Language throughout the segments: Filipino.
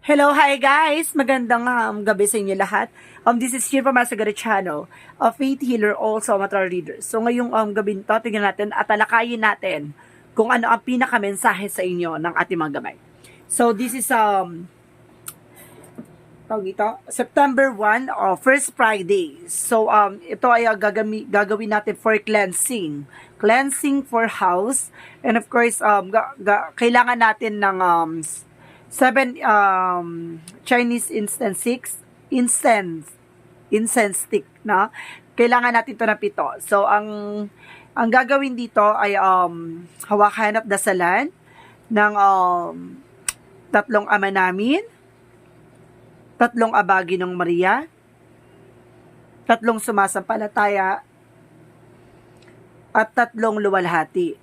Hello, hi guys! Magandang um, gabi sa inyo lahat. Um, this is Shirpa Masagari Channel, a faith healer, also a matter reader. So ngayong um, gabi nito, tingnan natin at talakayin natin kung ano ang pinakamensahe sa inyo ng ating mga gamay. So this is um tawag ito, September 1 or first Friday. So um ito ay uh, gagami, gagawin natin for cleansing. Cleansing for house and of course um ga, ga- kailangan natin ng um seven um Chinese incense six incense incense stick na kailangan natin to na pito. So ang ang gagawin dito ay um hawakan at dasalan ng um tatlong ama namin tatlong abagi ng Maria tatlong sumasampalataya at tatlong luwalhati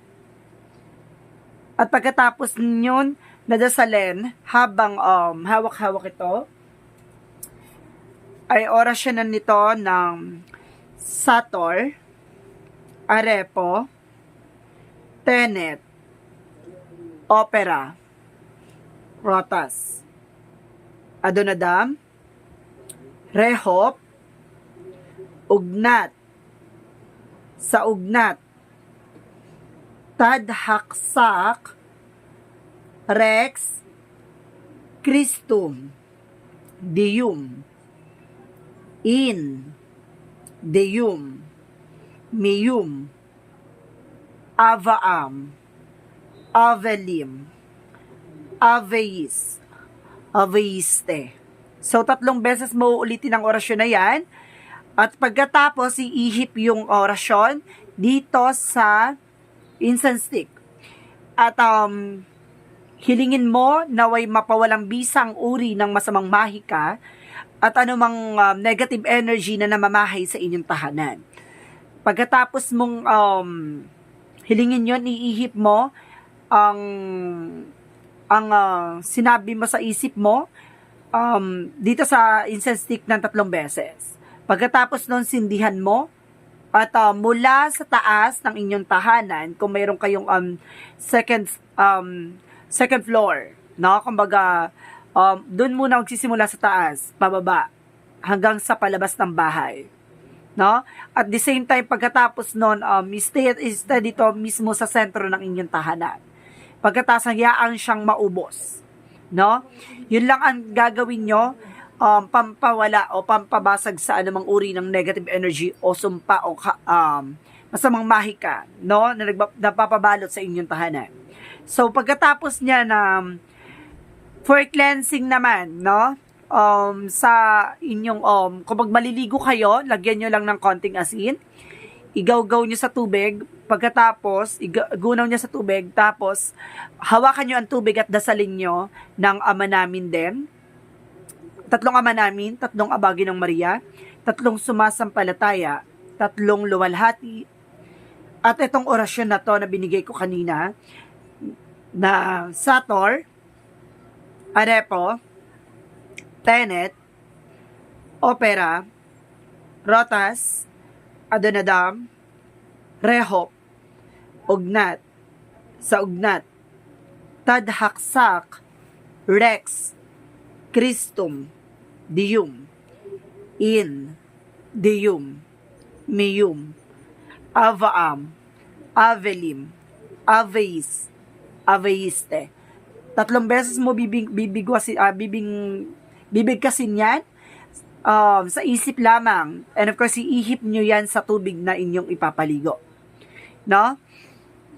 at pagkatapos ninyon nadasalin habang um, hawak-hawak ito, ay orasyonan nito ng Sator, Arepo, Tenet, Opera, Rotas, Adonadam, Rehop, Ugnat, sa Ugnat, Tadhaksak, Rex, Christum, Deum, In, Deum, Meum, Avaam, Avelim, Aveis, Aveiste. So, tatlong beses mo ulitin ang orasyon na yan. At pagkatapos, iihip yung orasyon dito sa incense stick. At um, hilingin mo naway mapawalang bisang uri ng masamang mahika at anumang um, negative energy na namamahay sa inyong tahanan. Pagkatapos mong um, hilingin yon iihip mo ang ang uh, sinabi mo sa isip mo um, dito sa incense stick ng tatlong beses. Pagkatapos nun, sindihan mo at uh, mula sa taas ng inyong tahanan, kung mayroon kayong um, second um, second floor, no? Kumbaga, um, doon muna magsisimula sa taas, pababa, hanggang sa palabas ng bahay. No? At the same time, pagkatapos nun, um, stay, stay dito mismo sa sentro ng inyong tahanan. Pagkatapos, hayaan siyang maubos. No? Yun lang ang gagawin nyo, um, pampawala o pampabasag sa anumang uri ng negative energy o sumpa o um, masamang mahika, no? Na napapabalot sa inyong tahanan. So, pagkatapos niya na um, for cleansing naman, no? Um, sa inyong, um, kung maliligo kayo, lagyan nyo lang ng konting asin. Igaw-gaw nyo sa tubig. Pagkatapos, igunaw niya sa tubig. Tapos, hawakan nyo ang tubig at dasalin nyo ng ama namin din. Tatlong ama namin, tatlong abagi ng Maria, tatlong sumasampalataya, tatlong luwalhati, at itong orasyon na to na binigay ko kanina, na Sator, Arepo, Tenet, Opera, Rotas, Adonadam, Rehop, Ugnat, sa Ugnat, Tadhaksak, Rex, Christum, Dium, In, Dium, Meum, Avaam, Avelim, Aveis, Aveiste. Tatlong beses mo bibig bibigwasin ah, bibing bibigkasin yan um, sa isip lamang. And of course, iihip nyo yan sa tubig na inyong ipapaligo. No?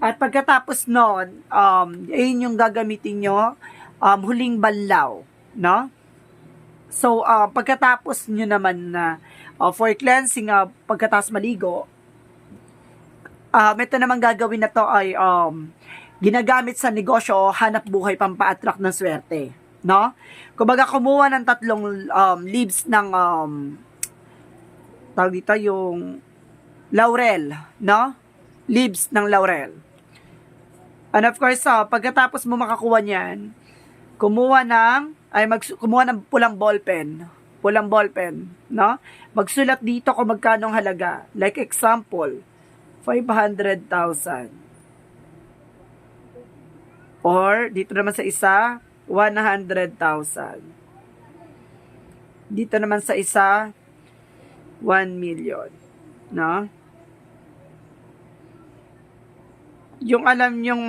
At pagkatapos nun, um, ayun yung gagamitin nyo, um, huling banlaw. No? So, uh, pagkatapos nyo naman na uh, for cleansing, uh, pagkatapos maligo, um, ito naman gagawin na to ay um, ginagamit sa negosyo o hanap buhay pampa-attract ng swerte. No? Kumbaga, kumuha ng tatlong um, leaves ng um, tawag dito yung laurel, no? Leaves ng laurel. And of course, uh, pagkatapos mo makakuha niyan, kumuha ng, ay mag, kumuha ng pulang ballpen. Pulang ballpen, no? Magsulat dito kung magkano halaga. Like example, 500,000. Or, dito naman sa isa, 100,000. Dito naman sa isa, 1 million. No? Yung alam yung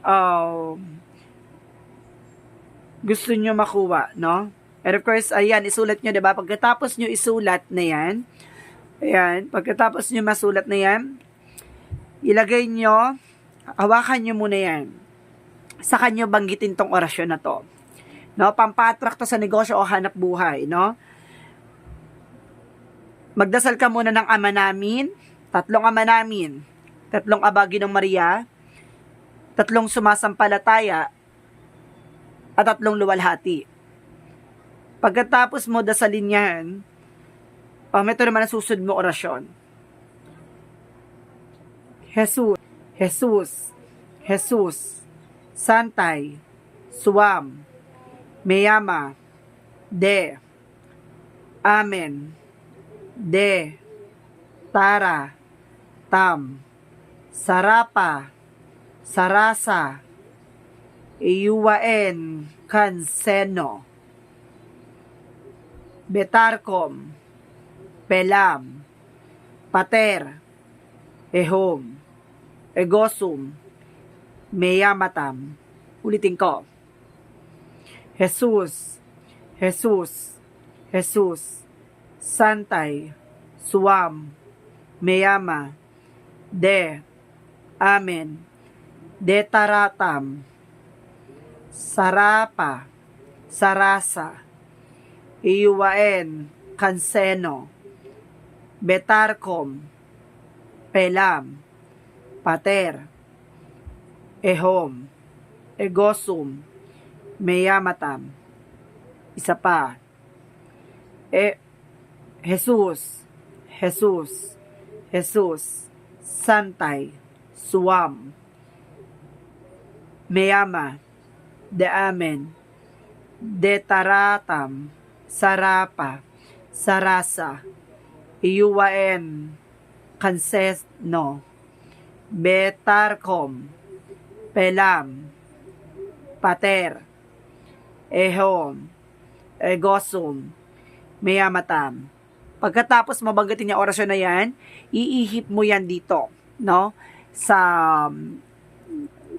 uh, gusto nyo makuha, no? And of course, ayan, isulat nyo, di ba? Pagkatapos nyo isulat na yan, ayan, pagkatapos nyo masulat na yan, ilagay nyo, hawakan nyo muna yan. Sa kanyo banggitin tong orasyon na to. No, pampatrak to sa negosyo o hanap buhay, no? Magdasal ka muna ng ama namin, tatlong ama namin, tatlong abagi ng Maria, tatlong sumasampalataya, at tatlong luwalhati. Pagkatapos mo dasalin yan, um, ito naman ang susunod mo orasyon. Jesus, Jesus, Jesus, Santay, Suam, Meyama, De, Amen, De, Tara, Tam, Sarapa, Sarasa, Iyuwaen, Kanseno, Betarkom, Pelam, Pater, Ehom, Egosum, Meyamatam. Ulitin ko. Jesus, Jesus, Jesus, Santay, Suam, Meyama, De, Amen, Detaratam, Sarapa, Sarasa, Iyuwaen, Kanseno, Betarkom, Pelam, Pater, Ehom, Egosum, Meyamatam. Isa pa. E, Jesus, Jesus, Jesus, Santay, Suam, Meyama, De Amen, De Taratam, Sarapa, Sarasa, Iyuwaen, Kansesno, Betarkom, Pelam, Pater, Ehom, Egosum, Meyamatam. Pagkatapos mabanggitin niya orasyon na yan, iihip mo yan dito, no? Sa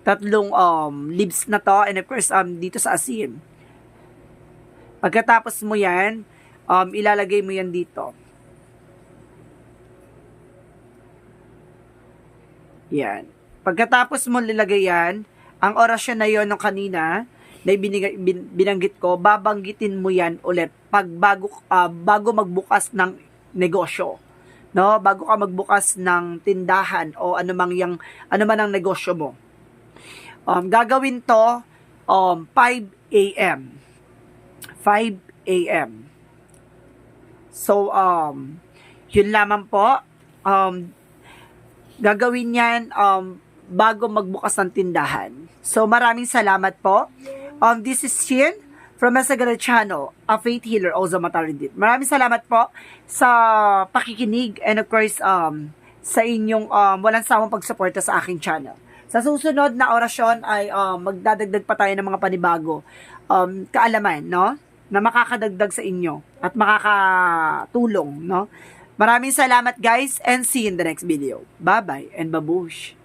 tatlong um, leaves na to, and of course, um, dito sa asin. Pagkatapos mo yan, um, ilalagay mo yan dito. Yan. Pagkatapos mo nilagay yan, ang orasyon na yon ng kanina, na ibinigay, bin, binanggit ko, babanggitin mo yan ulit pag bago, uh, bago magbukas ng negosyo. No, bago ka magbukas ng tindahan o anumang yang ano man ang negosyo mo. Um, gagawin to um, 5 a.m. 5 a.m. So, um, yun lamang po. Um, gagawin yan um, bago magbukas ng tindahan. So, maraming salamat po. Um, this is Shin from Masagara Channel, a faith healer, also Matarindit. Maraming salamat po sa pakikinig and of course, um, sa inyong um, walang sawang pagsuporta sa aking channel. Sa susunod na orasyon ay um, magdadagdag pa tayo ng mga panibago um, kaalaman, no? Na makakadagdag sa inyo at makakatulong, no? Maraming salamat guys and see you in the next video. Bye-bye and babush!